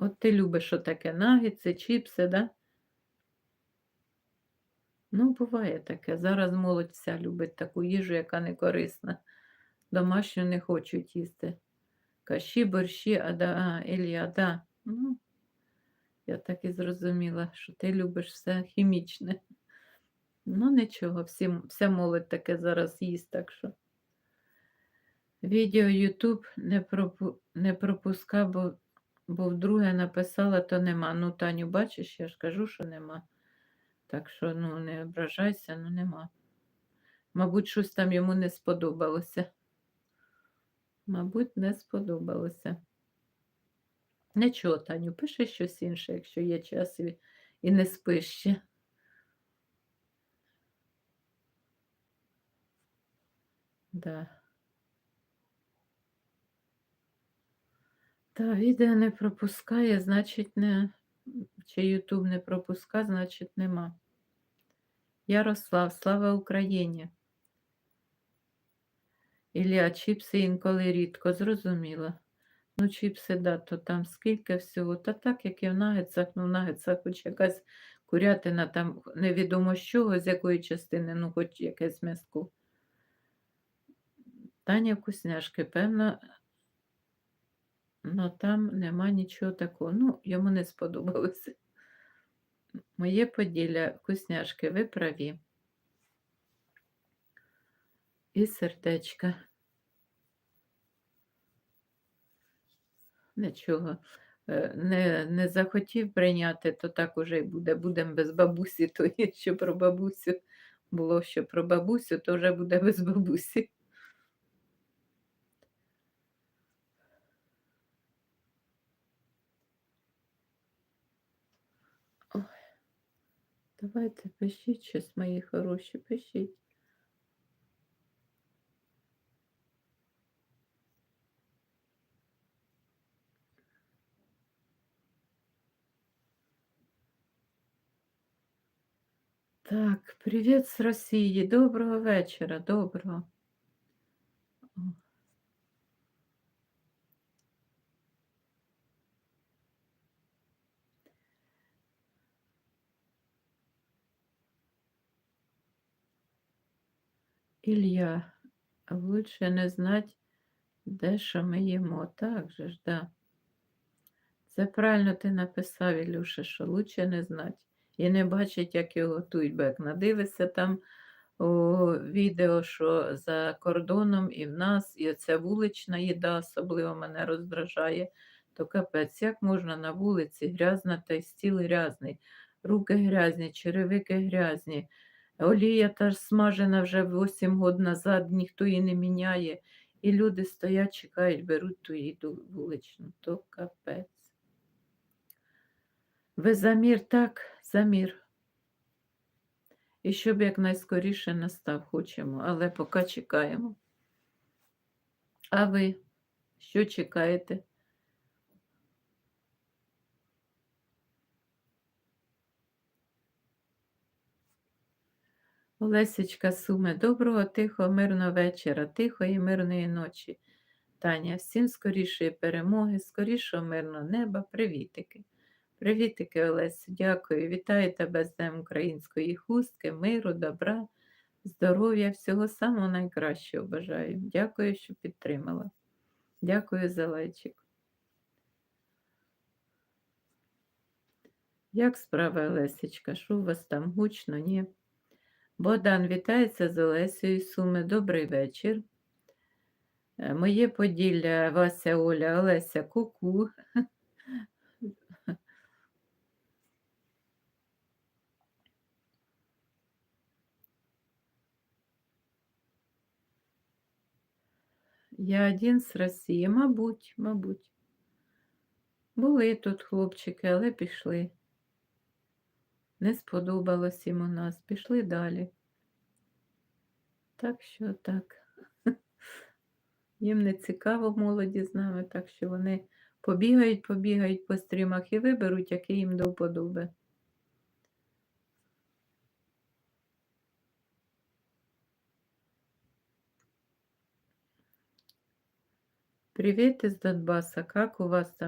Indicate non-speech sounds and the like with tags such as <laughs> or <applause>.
От ти любиш отаке нагетси, чіпси, да? Ну, буває таке. Зараз молодь вся любить таку їжу, яка не корисна. Домашню не хочуть їсти. Каші, борщі, а да, а, Ілля, да. Ну, я так і зрозуміла, що ти любиш все хімічне. Ну, нічого, всі, вся молодь таке зараз їсть, так що. Відео YouTube не, пропу... не пропускав, бо, бо вдруге написала, то нема. Ну, Таню, бачиш, я ж кажу, що нема. Так що ну, не ображайся, ну нема. Мабуть, щось там йому не сподобалося. Мабуть, не сподобалося. Нічого, Таню, пиши щось інше, якщо є час і, і не спиш ще. Да. Та відео не пропускає, значить не. Чи Ютуб не пропускає, значить нема. Ярослав, слава Україні. Ілля, чіпси інколи рідко, зрозуміла. Ну, чіпси, да, то там скільки всього. Та так, як і в нагетсах, ну в нагетсах хоч якась курятина, там невідомо з чого, з якої частини, ну хоч якесь м'яско. Таня вкусняшки, певно, Ну, там нема нічого такого. Ну, йому не сподобалося. Моє поділля, вкусняшки, ви праві. І сердечка. Нічого. Е, не не захотів прийняти, то так уже й буде. Будемо без бабусі, то є що про бабусю. Було що про бабусю, то вже буде без бабусі. Давайте пишіть щось, мої хороші, пишіть. Так, привіт з Росії. Доброго вечора, доброго. Ілля, лучше не знати, де що ми їмо. Так же ж, да. Це правильно ти написав, Ілюша, що лучше не знати. І не бачить, як його готують, бо як надивишся там у відео, що за кордоном і в нас, і оця вулична їда особливо мене роздражає, то капець, як можна на вулиці грязна та й стіл грязний, руки грязні, черевики грязні. Олія та ж смажена вже 8 років назад, ніхто її не міняє. І люди стоять, чекають, беруть ту їду вуличну, то капець. Ви за мір, так, за мір. І щоб якнайскоріше настав, хочемо, але поки чекаємо. А ви що чекаєте? Олесечка Суме, доброго, тихого, мирного вечора, тихої, мирної ночі. Таня, всім скорішої перемоги, скорішого мирного неба, привітики. Привітики, Олесю, дякую. Вітаю тебе з Днем української хустки, миру, добра, здоров'я, всього самого найкращого бажаю. Дякую, що підтримала. Дякую за лайчик. Як справа, Олесечка? Що у вас там гучно, ні? Богдан вітається з Олесею Суми. Добрий вечір. Е, моє Поділля, Вася Оля, Олеся Куку. Я один з Росії, мабуть, мабуть. Були тут хлопчики, але пішли. Не сподобалось їм у нас, пішли далі. Так що так. <laughs> Їм не цікаво молоді з нами, так що вони побігають, побігають по стрімах і виберуть, який їм до вподоби. Привет из Донбасса. Как у вас там?